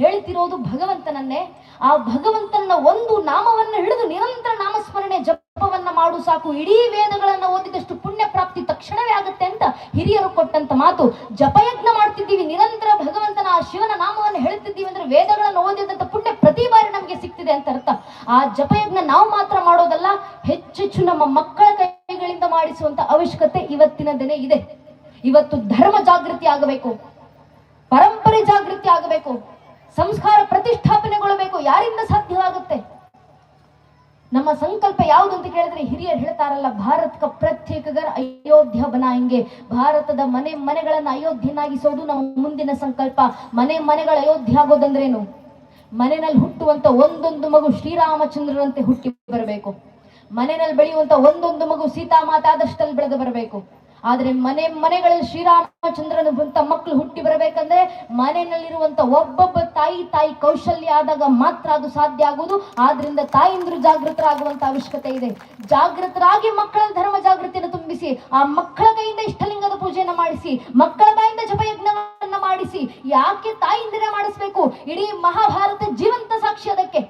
ಹೇಳ್ತಿರೋದು ಭಗವಂತನನ್ನೇ. ಆ ಭಗವಂತನ ಒಂದು ನಾಮವನ್ನ ಹಿಡಿದು ನಿರಂತರ ನಾಮಸ್ಮರಣೆ ಜಪವನ್ನ ಮಾಡು ಸಾಕು. ಇಡೀ ವೇದಗಳನ್ನ ಓದಿದಷ್ಟು ಪುಣ್ಯ ಪ್ರಾಪ್ತಿ ತಕ್ಷಣವೇ ಆಗುತ್ತೆ ಅಂತ ಹಿರಿಯರು ಕೊಟ್ಟಂತ ಮಾತು. ಜಪಯಜ್ಞ ಮಾಡ್ತಿದ್ದೀವಿ, ನಿರಂತರ ಭಗವಂತನ ಆ ಶಿವನ ನಾಮವನ್ನು ಹೇಳ್ತಿದ್ದೀವಿ ಅಂದ್ರೆ ವೇದಗಳನ್ನು ಓದಿದಂತ ಪುಣ್ಯ ನಮಗೆ ಸಿಗ್ತಿದೆ ಅಂತ ಅರ್ಥ. ಆ ಜಪಯಜ್ಞ ನಾವು ಮಾತ್ರ ಮಾಡೋದಲ್ಲ ಹೆಚ್ಚೆಚ್ಚು ನಮ್ಮ ಮಕ್ಕಳ ಕೈಗಳಿಂದ ಮಾಡಿಸುವಂತ ಅವಶ್ಯಕತೆ ಇವತ್ತಿನ ದಿನ ಇದೆ. ಇವತ್ತು ಧರ್ಮ ಜಾಗೃತಿ ಆಗಬೇಕು, ಪರಂಪರೆ ಜಾಗೃತಿ ಆಗಬೇಕು, ಸಂಸ್ಕಾರ ಪ್ರತಿಷ್ಠಾಪನೆಗೊಳ್ಳಬೇಕು, ಯಾರಿಂದ ಸಾಧ್ಯವಾಗುತ್ತೆ? ನಮ್ಮ ಸಂಕಲ್ಪ ಯಾವುದು ಅಂತ ಕೇಳಿದ್ರೆ ಹಿರಿಯರು ಹೇಳ್ತಾರಲ್ಲ, ಭಾರತ ಕ ಪ್ರತ್ಯೇಕಗರ ಅಯೋಧ್ಯ ಬನಾಯಿಂಗೆ ಭಾರತದ ಮನೆ ಮನೆಗಳನ್ನ ಅಯೋಧ್ಯನಾಗಿಸೋದು ನಮ್ಮ ಮುಂದಿನ ಸಂಕಲ್ಪ. ಮನೆ ಮನೆಗಳ ಅಯೋಧ್ಯ ಆಗೋದಂದ್ರೇನು? ಮನೆಯಲ್ಲಿ ಹುಟ್ಟುವಂತ ಒಂದೊಂದು ಮಗು ಶ್ರೀರಾಮಚಂದ್ರರಂತೆ ಹುಟ್ಟಿ ಬರಬೇಕು. ಮನೆಯಲ್ಲಿ ಬೆಳೆಯುವಂತ ಒಂದೊಂದು ಮಗು ಸೀತಾ ಮಾತಾದಷ್ಟಲ್ಲಿ ಬೆಳೆದು ಬರಬೇಕು. ಆದ್ರೆ ಮನೆ ಮನೆಗಳಲ್ಲಿ ಶ್ರೀರಾಮಚಂದ್ರನ ಮಕ್ಕಳು ಹುಟ್ಟಿ ಬರಬೇಕಂದ್ರೆ ಮನೆಯಲ್ಲಿರುವಂತ ಒಬ್ಬೊಬ್ಬ ತಾಯಿ ತಾಯಿ ಕೌಶಲ್ಯ ಆದಾಗ ಮಾತ್ರ ಅದು ಸಾಧ್ಯ ಆಗುವುದು. ಆದ್ರಿಂದ ತಾಯಿಂದ್ರು ಜಾಗೃತರಾಗುವಂತ ಅವಶ್ಯಕತೆ ಇದೆ. ಜಾಗೃತರಾಗಿ ಮಕ್ಕಳ ಧರ್ಮ ಜಾಗೃತಿಯನ್ನು ತುಂಬಿಸಿ, ಆ ಮಕ್ಕಳ ಕೈಯಿಂದ ಇಷ್ಟಲಿಂಗದ ಪೂಜೆಯನ್ನು ಮಾಡಿಸಿ, ಮಕ್ಕಳ ಬಾಯಿಂದ ಜಪಯಜ್ಞವನ್ನ ಮಾಡಿಸಿ, ಯಾಕೆ ತಾಯಿಂದ್ರೆ ಮಾಡಿಸ್ಬೇಕು? ಇಡೀ ಮಹಾಭಾರತ ಜೀವಂತ ಸಾಕ್ಷಿ ಅದಕ್ಕೆ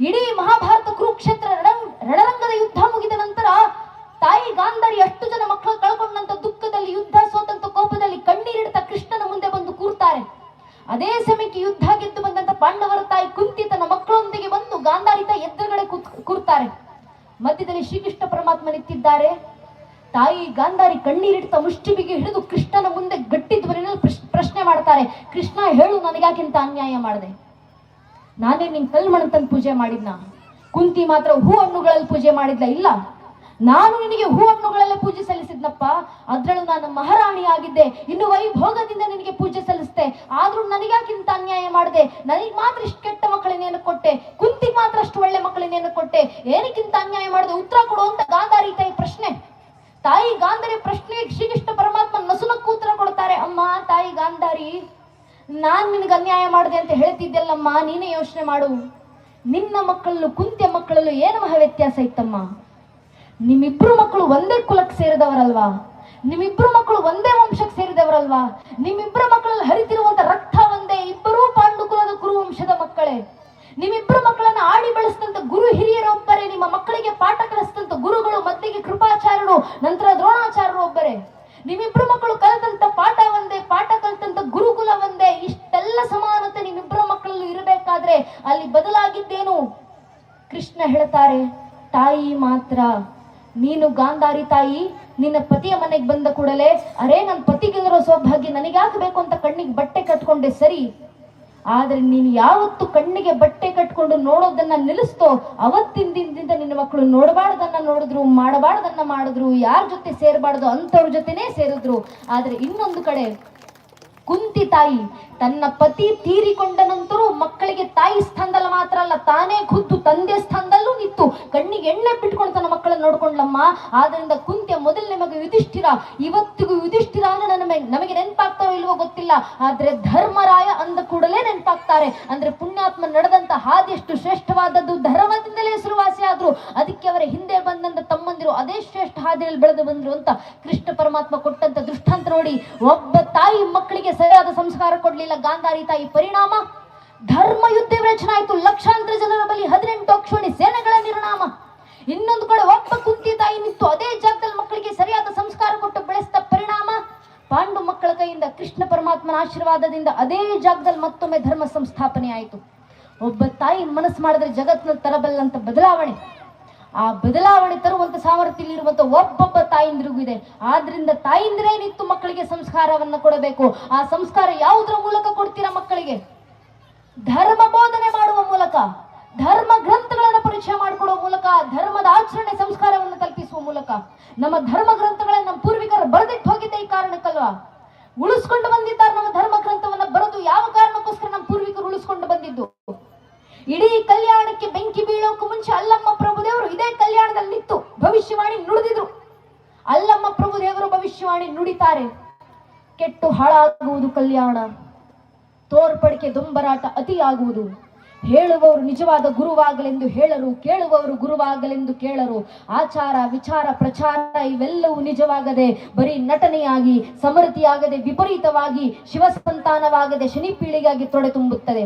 ಇಡೀ ಮಹಾಭಾರತ ಕುರುಕ್ಷೇತ್ರ ರಣ- ರಣರಂಗದ ಯುದ್ಧ ಮುಗಿದ ನಂತರ ತಾಯಿ ಗಾಂಧಾರಿ ಅಷ್ಟು ಜನ ಮಕ್ಕಳು ಕಳ್ಕೊಂಡಂತ ದುಃಖದಲ್ಲಿ ಯುದ್ಧ ಸೋತಂತ ಕೋಪದಲ್ಲಿ ಕಣ್ಣೀರಿಡ್ತಾ ಕೃಷ್ಣನ ಮುಂದೆ ಬಂದು ಕೂರ್ತಾರೆ ಅದೇ ಸಮಯಕ್ಕೆ ಯುದ್ಧ ಗೆದ್ದು ಬಂದಂತ ಪಾಂಡವರ ತಾಯಿ ಕುಂತಿ ತನ್ನ ಮಕ್ಕಳೊಂದಿಗೆ ಬಂದು ಗಾಂಧಾರಿ ತಾಯಿ ಎದುರುಗಡೆ ಕೂತ್- ಕೂರ್ತಾರೆ ಮಧ್ಯದಲ್ಲಿ ಶ್ರೀಕೃಷ್ಣ ಪರಮಾತ್ಮ ತಾಯಿ ಗಾಂಧಾರಿ ಕಣ್ಣೀರಿಟ್ಟ ಮುಷ್ಟಿಬಿಗೆ ಹಿಡಿದು ಕೃಷ್ಣನ ಮುಂದೆ ಗಟ್ಟಿ ಧ್ವನಿಯಲ್ಲಿ ಪ್ರಶ್- ಪ್ರಶ್ನೆ ಮಾಡ್ತಾರೆ, ಕೃಷ್ಣ, ಹೇಳು ನನಗ್ಯಾಕಿಂತ ಅನ್ಯಾಯ ಮಾಡಿದೆ? ನಾನೇ ನಿನ್ ಕಲ್ಮಣ ತಂದು ಪೂಜೆ ಮಾಡಿದ್ನ? ಕುಂತಿ ಮಾತ್ರ ಹೂ ಹಣ್ಣುಗಳಲ್ಲಿ ಪೂಜೆ ಮಾಡಿದ್ಲ, ಇಲ್ಲ? ನಾನು ನಿನಗೆ ಹೂ ಹಣ್ಣುಗಳಲ್ಲೇ ಪೂಜೆ ಸಲ್ಲಿಸಿದ್ನಪ್ಪ. ಅದ್ರಲ್ಲೂ ನಾನು ಮಹಾರಾಣಿ ಆಗಿದ್ದೆ. ಇನ್ನು ವೈಭೋಗದಿಂದ ನಿನಗೆ ಪೂಜೆ ಸಲ್ಲಿಸ್ತೆ ಆದ್ರೂ ನನಗ್ಯಾಕಿಂತ ಅನ್ಯಾಯ ಮಾಡಿದೆ? ನನಗೆ ಮಾತ್ರ ಇಷ್ಟು ಕೆಟ್ಟ ಮಕ್ಕಳನ್ನೇನು ಕೊಟ್ಟೆ. ಕುಂತಿಗೆ ಮಾತ್ರ ಅಷ್ಟು ಒಳ್ಳೆ ಮಕ್ಕಳನ್ನೇನು ಕೊಟ್ಟೆ. ಏನಕ್ಕಿಂತ ಅನ್ಯಾಯ ಮಾಡಿದೆ? ಉತ್ತರ ಕೊಡು ಅಂತ ಗಾಂಧಾರಿ ತಾಯಿ ಪ್ರಶ್ನೆ. ತಾಯಿ ಗಾಂಧಾರಿ ಪ್ರಶ್ನೆ ಶ್ರೀಕೃಷ್ಣ ಪರಮಾತ್ಮ ನಸುನಕ್ಕೂ ಉತ್ತರ ಕೊಡ್ತಾರೆ. ಅಮ್ಮ, ತಾಯಿ ಗಾಂಧಾರಿ, ನಾನ್ ನಿನಗೆ ಅನ್ಯಾಯ ಮಾಡಿದೆ ಅಂತ ಹೇಳ್ತಿದ್ದೆಲ್ಲಮ್ಮ. ನೀನೇ ಯೋಚನೆ ಮಾಡು. ನಿನ್ನ ಮಕ್ಕಳಲ್ಲೂ ಕುಂತ್ಯ ಮಕ್ಕಳಲ್ಲೂ ಏನು ಮಹಾ ವ್ಯತ್ಯಾಸ ಇತ್ತಮ್ಮ? ನಿಮ್ಮಿಬ್ರು ಮಕ್ಕಳು ಒಂದೇ ಕುಲಕ್ಕೆ ಸೇರಿದವರಲ್ವಾ? ನಿಮ್ಮಿಬ್ರು ಮಕ್ಕಳು ಒಂದೇ ವಂಶಕ್ಕೆ ಸೇರಿದವರಲ್ವಾ? ನಿಮ್ಮಿಬ್ರು ಮಕ್ಕಳಲ್ಲಿ ಹರಿತಿರುವಂತ ರಕ್ತ ಒಂದೇ ಇಬ್ಬರೂ ಪಾಂಡುಕುಲದ ಕುರು ವಂಶದ ಮಕ್ಕಳೇ. ನಿಮ್ಮಿಬ್ರು ಮಕ್ಕಳನ್ನ ಆಡಿ ಬೆಳೆಸಿದಂತ ಗುರು ಹಿರಿಯರೊಬ್ಬರೇ ನಿಮ್ಮ ಮಕ್ಕಳಿಗೆ ಪಾಠ ಕಲಿಸಿದಂತ ಗುರುಗಳು ಮತ್ತಿಗೆ ಕೃಪಾಚಾರ್ಯರು, ನಂತರ ದ್ರೋಣಾಚಾರ್ಯರು ಒಬ್ಬರೇ. ನಿಮ್ಮಿಬ್ರು ಮಕ್ಕಳು ಕಲಿತಂತ ಪಾಠ ಒಂದೇ, ಪಾಠ ಕಲಿತಂತ ಗುರುಕುಲ ಒಂದೇ, ಇಷ್ಟೆಲ್ಲ ಸಮಾನತೆ ನಿಮ್ಮಿಬ್ರು ಮಕ್ಕಳಲ್ಲಿ ಇರಬೇಕಾದ್ರೆ ಅಲ್ಲಿ ಬದಲಾಗಿದ್ದೇನು? ಕೃಷ್ಣ ಹೇಳ್ತಾರೆ, ತಾಯಿ ಮಾತ್ರ. ನೀನು ಗಾಂಧಾರಿ ತಾಯಿ, ನಿನ್ನ ಪತಿಯ ಮನೆಗೆ ಬಂದ ಕೂಡಲೇ, ಅರೇ ನನ್ನ ಪತಿಗಿರೋ ಸೌಭಾಗ್ಯ ನನಗ್ಯಾಕೆ ಬೇಕು ಅಂತ ಕಣ್ಣಿಗೆ ಬಟ್ಟೆ ಕಟ್ಕೊಂಡೆ, ಸರಿ. ಆದ್ರೆ ನೀನು ಯಾವತ್ತು ಕಣ್ಣಿಗೆ ಬಟ್ಟೆ ಕಟ್ಕೊಂಡು ನೋಡೋದನ್ನ ನಿಲ್ಲಿಸ್ತೋ, ಅವತ್ತಿನ ದಿನದಿಂದ ನಿನ್ನ ಮಕ್ಕಳು ನೋಡಬಾರ್ದನ್ನ ನೋಡಿದ್ರು, ಮಾಡಬಾರ್ದನ್ನ ಮಾಡಿದ್ರು, ಯಾರ ಜೊತೆ ಸೇರಬಾರ್ದು ಅಂಥವ್ರ ಜೊತೆನೇ ಸೇರಿದ್ರು. ಆದ್ರೆ ಇನ್ನೊಂದು ಕಡೆ, ಕುಂತಿ ತಾಯಿ ತನ್ನ ಪತಿ ತೀರಿಕೊಂಡ ನಂತರ ಮಕ್ಕಳಿಗೆ ತಾಯಿ ಸ್ಥಾನದಲ್ಲಿ ಮಾತ್ರ ಅಲ್ಲ, ತಾನೇ ಖುದ್ದು ತಂದೆ ಸ್ಥಾನದಲ್ಲೂ ನಿಂತು ಕಣ್ಣಿಗೆ ಎಣ್ಣೆ ಬಿಟ್ಕೊಂಡು ತನ್ನ ಮಕ್ಕಳನ್ನ ನೋಡ್ಕೊಂಡ್ಲಮ್ಮ. ಆದ್ರಿಂದ ಕುಂತ್ಯ ಮೊದಲು ನಿಮಗೆ ಯುಧಿಷ್ಠಿರ. ಇವತ್ತಿಗೂ ಯುಧಿಷ್ಠಿರ ಅಂದ್ರೆ ನಮಗೆ ನೆನಪಾಗ್ತಾರೋ ಇಲ್ವೋ ಗೊತ್ತಿಲ್ಲ. ಆದ್ರೆ ಧರ್ಮರಾಯ ಅಂದ ಕೂಡಲೇ ನೆನಪಾಗ್ತಾರೆ. ಅಂದ್ರೆ ಪುಣ್ಯಾತ್ಮ ನಡೆದಂತ ಹಾದಿಯಷ್ಟು ಶ್ರೇಷ್ಠವಾದದ್ದು ಧರ್ಮದಿಂದಲೇ ಹೆಸರುವಾಸಿ ಆದ್ರು. ಅದಕ್ಕೆ ಅವರ ಹಿಂದೆ ಬಂದಂತ ತಮ್ಮಂದಿರು ಅದೇ ಶ್ರೇಷ್ಠ ಹಾದಿಯಲ್ಲಿ ಬೆಳೆದು ಬಂದ್ರು ಅಂತ ಕೃಷ್ಣ ಪರಮಾತ್ಮ ಕೊಟ್ಟಂತ ದೃಷ್ಟಾಂತ ನೋಡಿ. ಒಬ್ಬ ತಾಯಿ ಮಕ್ಕಳಿಗೆ ಸರಿಯಾದ ಸಂಸ್ಕಾರ ಕೊಡ್ಲಿಲ್ಲ. ಗಾಂಧಾರಿ ತಾಯಿ ಪರಿಣಾಮ. ಧರ್ಮ ಯುದ್ಧ ರಚನೆ ಆಯ್ತು. ಲಕ್ಷಾಂತರ ಜನರ ಬಳಿ ಹದಿನೆಂಟು ಅಕ್ಷೋಣಿ ಸೇನೆಗಳ ನಿರ್ಣಾಮ ಇನ್ನೊಂದು ಕಡೆ ಒಬ್ಬ ಕುಂತಿ ತಾಯಿ ನಿಂತು ಅದೇ ಜಾಗದಲ್ಲಿ ಮಕ್ಕಳಿಗೆ ಸರಿಯಾದ ಸಂಸ್ಕಾರ ಕೊಟ್ಟು ಬೆಳೆಸಿದ ಪರಿಣಾಮ. ಪಾಂಡು ಮಕ್ಕಳ ಕೈಯಿಂದ ಕೃಷ್ಣ ಪರಮಾತ್ಮನ ಆಶೀರ್ವಾದದಿಂದ ಅದೇ ಜಾಗದಲ್ಲಿ ಮತ್ತೊಮ್ಮೆ ಧರ್ಮ ಸಂಸ್ಥಾಪನೆ ಆಯಿತು. ಒಬ್ಬ ತಾಯಿ ಮನಸ್ಸು ಮಾಡಿದ್ರೆ ಜಗತ್ತಿನಲ್ಲಿ ತರಬಲ್ಲಂತ ಬದಲಾವಣೆ. ಆ ಬದಲಾವಣೆ ತರುವಂತ ಸಾಮರ್ಥ್ಯ ಇರುವಂತ ಒಬ್ಬೊಬ್ಬ ತಾಯಿಂದ್ರಿಗೂ ಇದೆ. ಆದ್ರಿಂದ ತಾಯಿಂದ್ರೇ ನಿಂತು ಮಕ್ಕಳಿಗೆ ಸಂಸ್ಕಾರವನ್ನ ಕೊಡಬೇಕು. ಆ ಸಂಸ್ಕಾರ ಯಾವುದರ ಮೂಲಕ ಕೊಡ್ತೀರಾ ಮಕ್ಕಳಿಗೆ? ಧರ್ಮ ಬೋಧನೆ ಮಾಡುವ ಮೂಲಕ, ಧರ್ಮ ಗ್ರಂಥಗಳನ್ನು ಪರಿಚಯ ಮಾಡಿಕೊಡುವ ಮೂಲಕ, ಧರ್ಮದ ಆಚರಣೆ ಸಂಸ್ಕಾರವನ್ನು ಕಲ್ಪಿಸುವ ಮೂಲಕ. ನಮ್ಮ ಧರ್ಮ ಗ್ರಂಥಗಳನ್ನ ನಮ್ಮ ಪೂರ್ವಿಕರು ಬರೆದಿಟ್ಟು ಹೋಗಿದ್ದೆ ಈ ಕಾರಣಕ್ಕಲ್ವಾ? ಉಳಿಸ್ಕೊಂಡು ಬಂದಿದ್ದಾರೆ ನಮ್ಮ ಧರ್ಮ ಗ್ರಂಥವನ್ನ ಬರೆದು ಯಾವ ಕಾರಣಕ್ಕೋಸ್ಕರ ನಮ್ಮ ಪೂರ್ವಿಕರು ಉಳಿಸ್ಕೊಂಡು ಬಂದಿದ್ದು? ಇಡೀ ಕಲ್ಯಾಣಕ್ಕೆ ಬೆಂಕಿ ಬೀಳೋಕು ಮುಂಚೆ ಅಲ್ಲಮ್ಮ ಪ್ರಭುದೇವರು ಇದೇ ಕಲ್ಯಾಣದಲ್ಲಿ ನಿಂತು ಭವಿಷ್ಯವಾಣಿ ನುಡಿದಿದ್ರು. ಅಲ್ಲಮ್ಮ ಪ್ರಭುದೇವರು ಭವಿಷ್ಯವಾಣಿ ನುಡಿತಾರೆ. ಕೆಟ್ಟು ಹಾಳಾಗುವುದು ಕಲ್ಯಾಣ. ತೋರ್ಪಡಿಕೆ ದುಂಬರಾಟ ಅತಿಯಾಗುವುದು. ಹೇಳುವವರು ನಿಜವಾದ ಗುರುವಾಗಲೆಂದು ಹೇಳರು, ಕೇಳುವವರು ಗುರುವಾಗಲೆಂದು ಕೇಳರು. ಆಚಾರ, ವಿಚಾರ, ಪ್ರಚಾರ ಇವೆಲ್ಲವೂ ನಿಜವಾಗದೆ, ಬರೀ ನಟನೆಯಾಗಿ, ಸಮೃದ್ಧಿಯಾಗದೆ, ವಿಪರೀತವಾಗಿ, ಶಿವಸಂತಾನವಾಗದೆ ಶನಿ ಪೀಳಿಗಾಗಿ ತೊಡೆ ತುಂಬುತ್ತದೆ.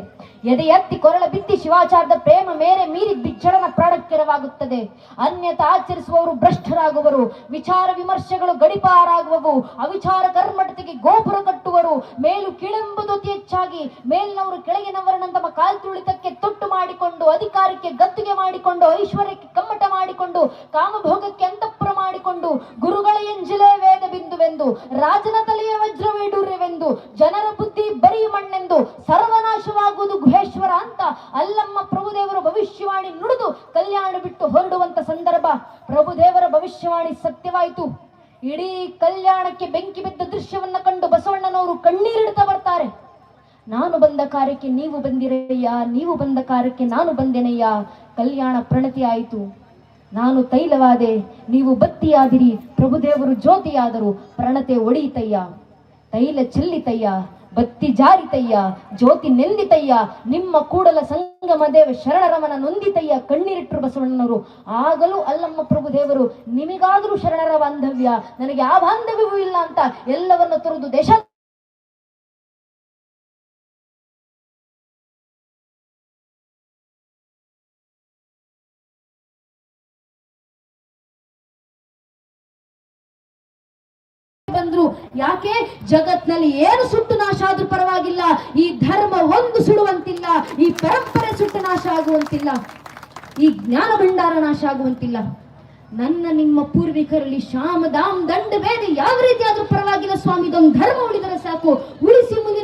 ಎದೆ ಎತ್ತಿ ಕೊರಳ ಬಿತ್ತಿ ಶಿವಾಚಾರದ ಪ್ರೇಮ ಮೇರೆ ಮೀರಿ ಬಿಚ್ಚಡನ ಪ್ರಾಣಕ್ಕೆರವಾಗುತ್ತದೆ ಅನ್ಯತ ಆಚರಿಸುವವರು ಭ್ರಷ್ಟರಾಗುವರು. ವಿಚಾರ ವಿಮರ್ಶೆಗಳು ಗಡಿಪಾರಾಗುವವು. ಅವಿಚಾರ ಕರ್ಮಟತೆಗೆ ಗೋಪುರ ಕಟ್ಟುವರು. ಮೇಲು ಕೀಳೆಂಬುದು ಅತಿ ಹೆಚ್ಚಾಗಿ. ಮೇಲಿನವರು ಕೆಳಗಿನವರನ್ನ ತಮ್ಮ ಕಾಲ್ ತೊಟ್ಟು ಮಾಡಿಕೊಂಡು, ಅಧಿಕಾರಕ್ಕೆ ಗತ್ತಿಗೆ ಮಾಡಿಕೊಂಡು, ಐಶ್ವರ್ಯಕ್ಕೆ ಕಮ್ಮಟ ಮಾಡಿಕೊಂಡು, ಕಾಮಭೋಗಕ್ಕೆ ಅಂತಃಪುರ ಮಾಡಿಕೊಂಡು, ಗುರುಗಳ ಎಂಜಿಲೆ ವೇದ ಬಿಂದುವೆಂದು, ರಾಜನ ತಲೆಯ ವಜ್ರವೇಡೂರ್ಯವೆಂದು, ಜನರ ಬುದ್ಧಿ ಬರೀ ಮಣ್ಣೆಂದು, ಸರ್ವನಾಶವಾಗುವುದು ಗುಹೇಶ್ವರ ಅಂತ ಅಲ್ಲಮ್ಮ ಪ್ರಭುದೇವರ ಭವಿಷ್ಯವಾಣಿ ನುಡಿದು ಕಲ್ಯಾಣ ಬಿಟ್ಟು ಹೊರಡುವಂತ ಸಂದರ್ಭ. ಪ್ರಭುದೇವರ ಭವಿಷ್ಯವಾಣಿ ಸತ್ಯವಾಯಿತು. ಇಡೀ ಕಲ್ಯಾಣಕ್ಕೆ ಬೆಂಕಿ ಬಿದ್ದ ದೃಶ್ಯವನ್ನ ಕಂಡು ಬಸವಣ್ಣನವರು ಕಣ್ಣೀರಿಡ್ತಾ ಬರ್ತಾರೆ. ನಾನು ಬಂದ ಕಾರ್ಯಕ್ಕೆ ನೀವು ಬಂದಿರಯ್ಯ, ನೀವು ಬಂದ ಕಾರ್ಯಕ್ಕೆ ನಾನು ಬಂದೆನಯ್ಯ. ಕಲ್ಯಾಣ ಪ್ರಣತಿ ಆಯಿತು. ನಾನು ತೈಲವಾದೆ, ನೀವು ಬತ್ತಿಯಾದಿರಿ, ಪ್ರಭುದೇವರು ಜ್ಯೋತಿಯಾದರು, ಪ್ರಣತೆ ಒಡೆಯಿತಯ್ಯ. ತೈಲ ಚೆಲ್ಲಿತಯ್ಯ, ಬತ್ತಿ ಜಾರಿತಯ್ಯ, ಜ್ಯೋತಿ ನೆಂದಿತಯ್ಯ ನಿಮ್ಮ ಕೂಡಲ ಸಂಗಮ ದೇವ ಶರಣರಮನ ನೊಂದಿತಯ್ಯ, ಕಣ್ಣೀರಿಟ್ಟರು ಬಸವಣ್ಣನವರು. ಆಗಲೂ ಅಲ್ಲಮ್ಮ ಪ್ರಭುದೇವರು, ನಿಮಗಾದರೂ ಶರಣರ ಬಾಂಧವ್ಯ, ನನಗೆ ಆ ಬಾಂಧವ್ಯವೂ ಇಲ್ಲ ಅಂತ ಎಲ್ಲವನ್ನು ತೊರೆದು ದೇಶ ಬಂದ್ರು ಯಾಕೆ? ಜಗತ್ನಲ್ಲಿ ಏನು ಸುಟ್ಟು ನಾಶ ಆದ್ರೂ ಪರವಾಗಿಲ್ಲ. ಈ ಧರ್ಮ ಒಂದು ಸುಡುವಂತಿಲ್ಲ. ಈ ಪರಂಪರೆ ಸುಟ್ಟು ನಾಶ ಆಗುವಂತಿಲ್ಲ. ಈ ಜ್ಞಾನ ಭಂಡಾರ ನಾಶ ಆಗುವಂತಿಲ್ಲ. ನನ್ನ ನಿಮ್ಮ ಪೂರ್ವಿಕರಲ್ಲಿ ಶಾಮ ದಾಮ್ ದಂಡ ಬೇರೆ ಯಾವ ರೀತಿ ಆದ್ರೂ ಪರವಾಗಿಲ್ಲ ಸ್ವಾಮಿ. ಇದೊಂದು ಧರ್ಮ ಉಳಿದರೆ ಸಾಕು. ಉಳಿಸಿ ಮುಂದಿನ